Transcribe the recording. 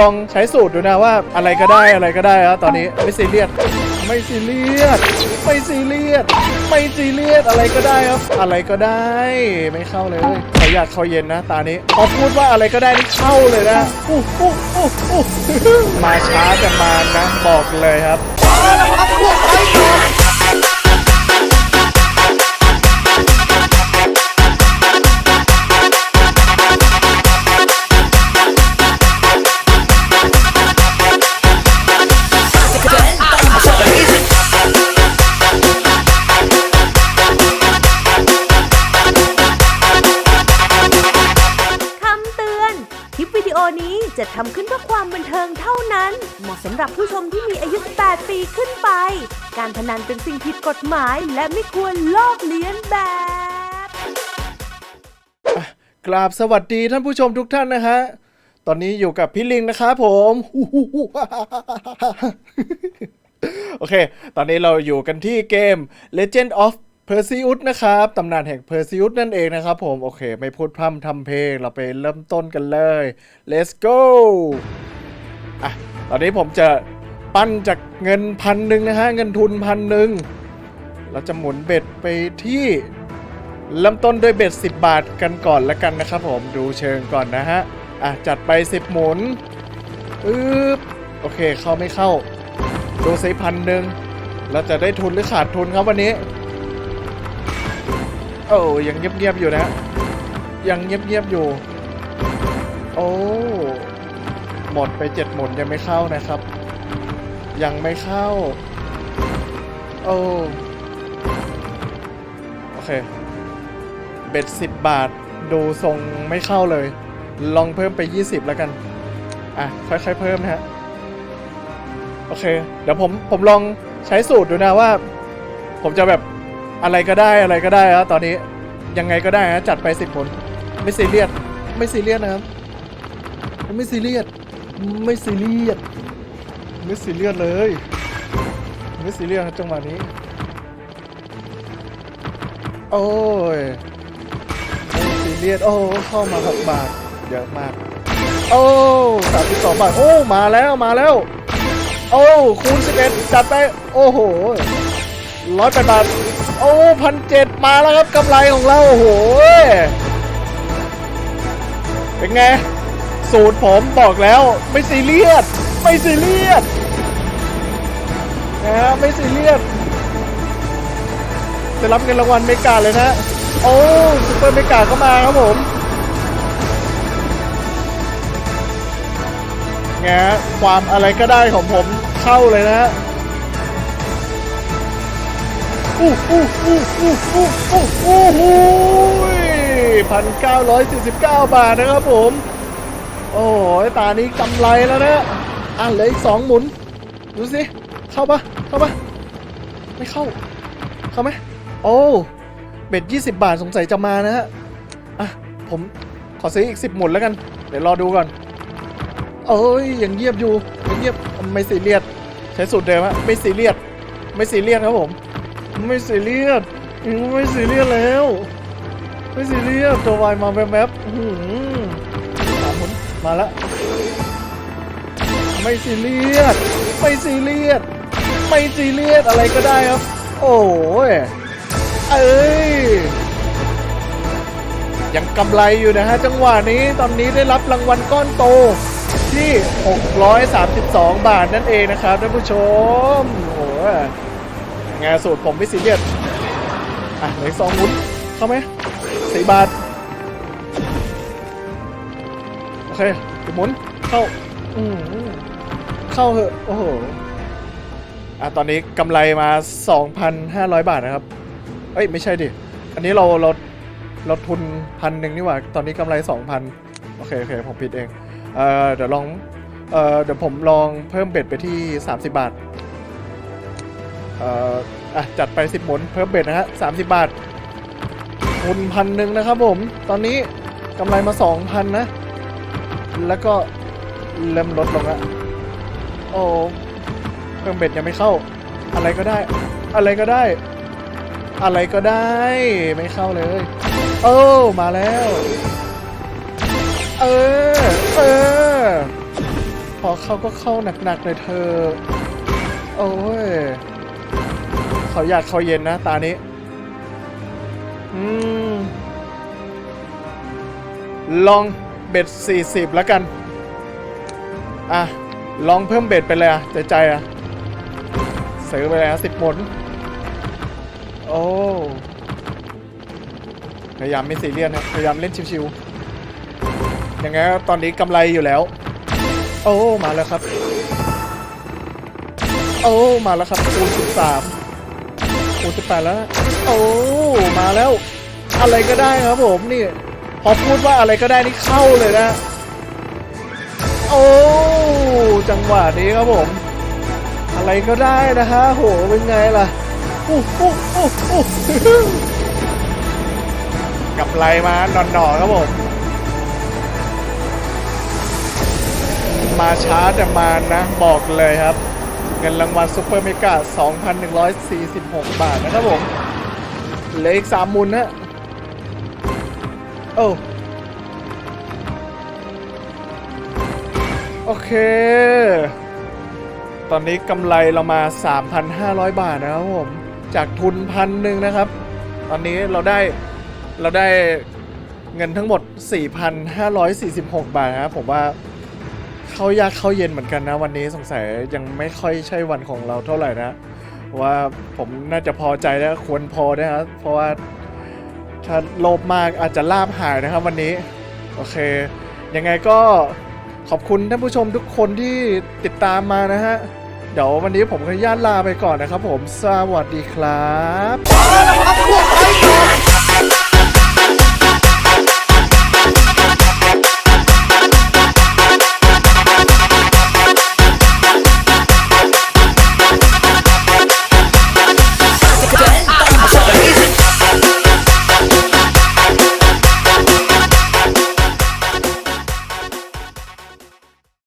ลองใช้สูตรดูนะว่าอะไรก็ได้อะไรก็ได้แล้วตอนนี้ไม่ซีเรียสไม่ซีเรียสไม่ซีเรียสไม่ซีเรียสอะไรก็ได้ครับ อะไรก็ได้ไม่เข้าเลยขออยากเขาเย็นนะตานี้พอพูดว่าอะไรก็ได้นี่เข้าเลยนะอู้อู้อู้อู้มาช้าแต่มานะบอกเลยครับ จะทำขึ้นเพื่อความบันเทิงเท่านั้น เหมาะสำหรับผู้ชมที่มีอายุ 18 ปีขึ้นไป การพนันเป็นสิ่งผิดกฎหมายและไม่ควรลอกเลียนแบบ กราบสวัสดีท่านผู้ชมทุกท่านนะฮะ ตอนนี้อยู่กับพี่ลิงนะครับผม โอเค ตอนนี้เราอยู่กันที่เกม Legend of Perseus นะครับตำนานแห่ง Perseus นั่นเองนะครับผม โอเค ไม่พูดพร่ำทำเพลง เราไปเริ่มต้นกันเลย let's go อะ ตอนนี้ผมจะปั้นจากเงินพันหนึ่งนะฮะ เงินทุนพันหนึ่งเราจะหมุนเบ็ดไปที่เริ่มต้นด้วยเบ็ด 10 บาทกันก่อนแล้วกันนะครับผมดูเชิงก่อนนะฮะ อะ จัดไป 10 หมุนอึ๊บโอเค เข้าไม่เข้า ดูซิพันหนึ่งเราจะได้ทุนหรือขาดทุนครับวันนี้ อ้ยังเงียบๆอยู่นะ ยังเงียบๆอยู่ โอ้หมดไปเจ็ดหมุนยังไม่เข้านะครับ ยังไม่เข้า โอ้โอเค เบ็ดสิบบาทดูทรงไม่เข้าเลย ลองเพิ่มไป 20 แล้วกัน อะ ค่อยๆ เพิ่มนะฮะ โอเค เดี๋ยวผมผมลองใช้สูตรดูนะว่า ผมจะแบบ อะไรก็ได้อะไรก็ได้แล้วตอนนี้ยังไงก็ได้นะจัดไปสิบผลไม่ซีเรียสไม่ซีเรียสนะครับ ไม่ซีเรียสไม่ซีเรียสไม่ซีเรียสเลย ไม่ซีเรียสครับจังหวะนี้ โอ้ยไม่ซีเรียสโอ้เข้ามาหกบาทเยอะมาก โอ้สามสิบสองบาทโอ้มาแล้วมาแล้วโอ้คูณสิบเอ็ดจัดไป โอ้โหร้อยแปดบาท โอ้พันเจ็ดมาแล้วครับกำไรของเรา โอ้โห เป็นไง สูตรผมบอกแล้ว ไม่ซีเรียส ไม่ซีเรียสนะฮะไม่ซีเรียสจะรับเงินรางวัลเมกาเลยนะ โอ้ซุปเปอร์เมกาเข้ามาครับผมไงฮะความอะไรก็ได้ของผมเข้าเลยนะฮะ อู้อู้อู้อู้อู้อู้อู้หูพันเก้าร้อยสี่สิบเก้าบาทนะครับผม โอ้ยตานี้กำไรแล้วนะอะเหลืออีกสองหมุน ดูสิ เข้าปะเข้าปะไม่เข้า เข้าไหมโอ้เบ็ด20บบาทสงสัยจะมานะฮะ อะ ผมขอซื้ออีก10หมุนแล้วกัน เดี๋ยวรอดูก่อน เอ้ยยังเงียบอยู่ยังเงียบไม่ซีเรียสใช้สูตรเดิมฮะไม่ซีเรียสไม่ซีเรียสครับผม ไม่ซีเรียสไม่ซีเรียสแล้ว ไม่ซีเรียสตัววายมาแวบๆอื้อหือสามหมุนมาแล้วไม่ซีเรียสไม่ซีเรียสไม่ซีเรียสอะไรก็ได้ครับ โอ้ยเอ้ยยังกำไรอยู่นะฮะจังหวะนี้ตอนนี้ได้รับรางวัลก้อนโตที่ 632 บาทนั่นเองนะครับท่านผู้ชมโอ้โห งานสูตรผมไม่ซีเรียสอะเหลือสองหมุนเข้าไหมสี่บาท โอเคอีกหมุนเข้า อืมเข้าเหอะ โอ้โห อะ ตอนนี้กำไรมา 2,500 บาทนะครับ เอ้ย ไม่ใช่ดิ อันนี้เราเราเราทุนพันหนึ่งนี่หว่า ตอนนี้กำไร 2,000 โอเค โอเค ผมผิดเอง เอ่อ เดี๋ยวลอง เอ่อ เดี๋ยวผมลองเพิ่มเบ็ดไปที่ 30 บาท เอ่ออะจัดไป 10หมุนเพิ่มเบ็ดนะฮะ30บาททุนพันหนึ่งนะครับผม ตอนนี้กำไรมา 2,000 นะ แล้วก็เริ่มลดลงละโอ้เพิ่มเบ็ดยังไม่เข้า อะไรก็ได้ อะไรก็ได้ อะไรก็ได้ไม่เข้าเลย โอ้มาแล้ว เออ เอออเข้าก็เข้าหนักๆเลยเธอ โอ้ย ขาอยากเขาเย็นนะ ตานี้ อืม ลองเบ็ด40 แล้วกัน อะ ลองเพิ่มเบ็ดไปเลยอะ ใจใจอะซื้อไปเลยอะสิบหมนโอ้พยายามไม่ซีเรียสนะพยายามเล่นชิวๆยังไงตอนนี้กำไรอยู่แล้ว โอ้ มาแล้วครับ โอ้ มาแล้วครับคูณสิบสาม คูณสิบแปดแล้ว โอ้ มาแล้ว อะไรก็ได้ครับผมนี่ พอพูดว่าอะไรก็ได้นี่เข้าเลยนะ โอ้ จังหวะนี้ครับผม อะไรก็ได้นะฮะ โห เป็นไงล่ะอู้อู้อู้อู้กับไรมาหนอนๆครับผม มาช้าแต่มานะ บอกเลยครับ งินรางวัลซุปเปอร์เมกา2,146 บาทนะครับผมเหลืออีกสามมูลนะโอ้โอเค ตอนนี้กำไรเรามา 3,500 บาทนะครับผม จากทุนพันหนึ่งนะครับ ตอนนี้เราได้เราได้เงินทั้งหมด 4,546 บาทนะครับผมว่า เข้ายากเข้าเย็นเหมือนกันนะ วันนี้สงสัยยังไม่ค่อยใช่วันของเราเท่าไหร่นะ ว่าผมน่าจะพอใจแล้วควรพอนะครับเพราะว่าถ้าโลภมากอาจจะลาบหายนะครับวันนี้ โอเค ยังไงก็ขอบคุณท่านผู้ชมทุกคนที่ติดตามมานะฮะ เดี๋ยววันนี้ผมขออนุญาตลาไปก่อนนะครับผม สวัสดีครับ